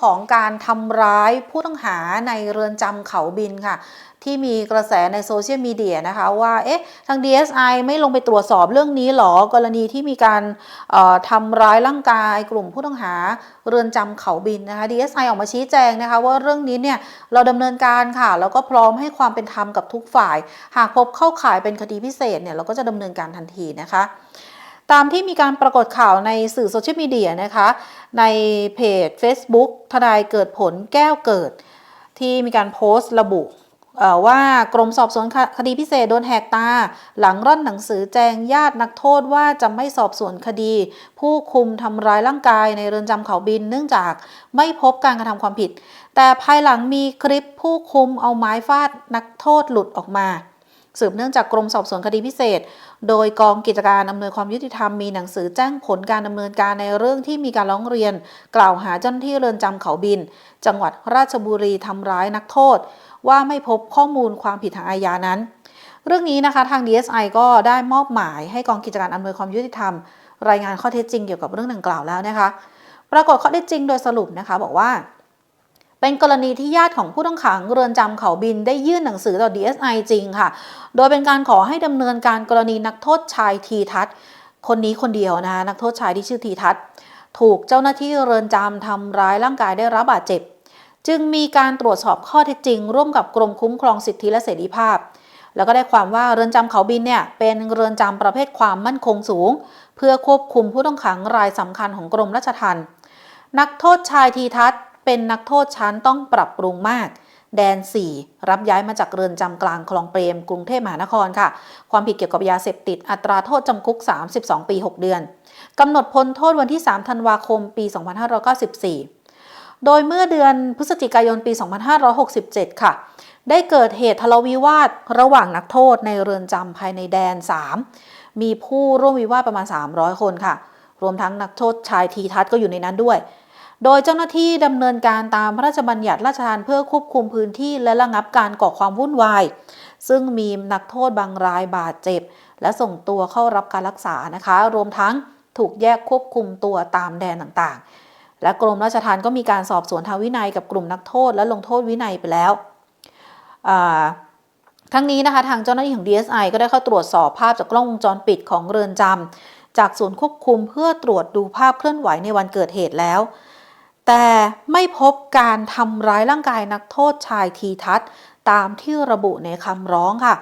ของการทำร้ายผู้ต้องหาในเรือนจำเขาบินค่ะ ที่มีกระแสในโซเชียลมีเดียนะคะว่าเอ๊ะทาง DSI ไม่ลงไปตรวจสอบเรื่องนี้หรอกรณีที่มีการทำร้ายร่างกายกลุ่มผู้ต้องหาเรือนจำเขาบินนะคะ DSI ออกมาชี้แจงนะคะว่าเรื่องนี้เนี่ยเราดำเนินการค่ะแล้วก็พร้อมให้ความเป็นธรรมกับทุกฝ่าย หากพบเข้าข่ายเป็นคดีพิเศษเนี่ยเราก็จะดำเนินการทันทีนะคะ ตามที่มีการปรากฏข่าวในสื่อโซเชียลมีเดียนะคะ ในเพจ Facebook ทนายเกิดผลแก้วเกิด ที่มีการโพสต์ระบุว่ากรมสอบสวนคดีพิเศษโดนแหกตา หลังร่อนหนังสือแจ้งญาตินักโทษว่าจะไม่สอบสวนคดี ผู้คุมทำร้ายร่างกายในเรือนจำเขาบินเนื่องจากไม่พบการกระทำความผิด แต่ภายหลังมีคลิปผู้คุมเอาไม้ฟาดนักโทษหลุดออกมา สืบเนื่องจากกรมสอบสวนคดีพิเศษ โดยกองกิจการอำนวยความยุติธรรมมีหนังสือแจ้งผลการดำเนินการในเรื่องที่มีการร้องเรียน กล่าวหาเจ้าหน้าที่เรือนจำเขาบิน จังหวัดราชบุรีทำร้ายนักโทษ ว่าไม่พบข้อมูลความผิดทางอาญานั้น เรื่องนี้นะคะทาง DSI ก็ได้มอบหมายให้กองกิจการอำนวยความยุติธรรม รายงานข้อเท็จจริงเกี่ยวกับเรื่องดังกล่าวแล้วนะคะ ปรากฏข้อเท็จจริงโดยสรุปนะคะบอกว่า เป็นกรณีที่ญาติของผู้ต้องขังเรือนจำเขาบินได้ยื่นหนังสือต่อ DSI จริงค่ะ โดยเป็นการขอให้ดำเนินการกรณีนักโทษชายทีทัศน์คนนี้คนเดียวนะคะนักโทษชายที่ชื่อทีทัศน์ถูกเจ้าหน้าที่เรือนจำทำร้ายร่างกายได้รับบาดเจ็บ จึงมีการตรวจสอบข้อเท็จจริง ร่วมกับกรมคุ้มครองสิทธิและเสรีภาพ แล้วก็ได้ความว่าเรือนจำเขาบินเนี่ยเป็นเรือนจำประเภทความมั่นคงสูง เพื่อควบคุมผู้ต้องขังรายสำคัญของกรมราชทัณฑ์นักโทษชายทีทัศน์ เป็นนักโทษชั้นต้องปรับปรุงมาก แดน 4 รับย้ายมาจากเรือนจำกลางคลองเปรม กรุงเทพมหานครค่ะ ความผิดเกี่ยวกับยาเสพติดอัตราโทษจำคุก 32 ปี 6 เดือนกำหนดพ้นโทษวันที่ 3 ธันวาคม ปี 2594 โดยเมื่อเดือนพฤศจิกายนปี 2567 ค่ะ ได้เกิดเหตุทะเลาะวิวาทระหว่างนักโทษในเรือนจำภายในแดน 3 มีผู้ร่วมวิวาทประมาณ 300 คนค่ะ รวมทั้งนักโทษชายทีทัศน์ก็อยู่ในนั้นด้วย โดยเจ้าหน้าที่ดำเนินการตามพระราชบัญญัติราชทานเพื่อควบคุมพื้นที่และระงับการก่อความวุ่นวาย ซึ่งมีนักโทษบางรายบาดเจ็บ และส่งตัวเข้ารับการรักษานะคะ รวมทั้งถูกแยกควบคุมตัวตามแดนต่างๆ และกรมราชทัณฑ์ก็มีการสอบสวนทางวินัยกับกลุ่มนักโทษและลงโทษวินัยไปแล้วทั้งนี้นะคะทางเจ้าหน้าที่ของ DSI ก็ได้เข้าตรวจสอบภาพจากกล้องวงจรปิดของเรือนจำจากศูนย์ควบคุมเพื่อตรวจดูภาพเคลื่อนไหวในวันเกิดเหตุแล้ว แต่ไม่พบการทำร้ายร่างกายนักโทษชายทีทัศน์ตามที่ระบุในคำร้องค่ะ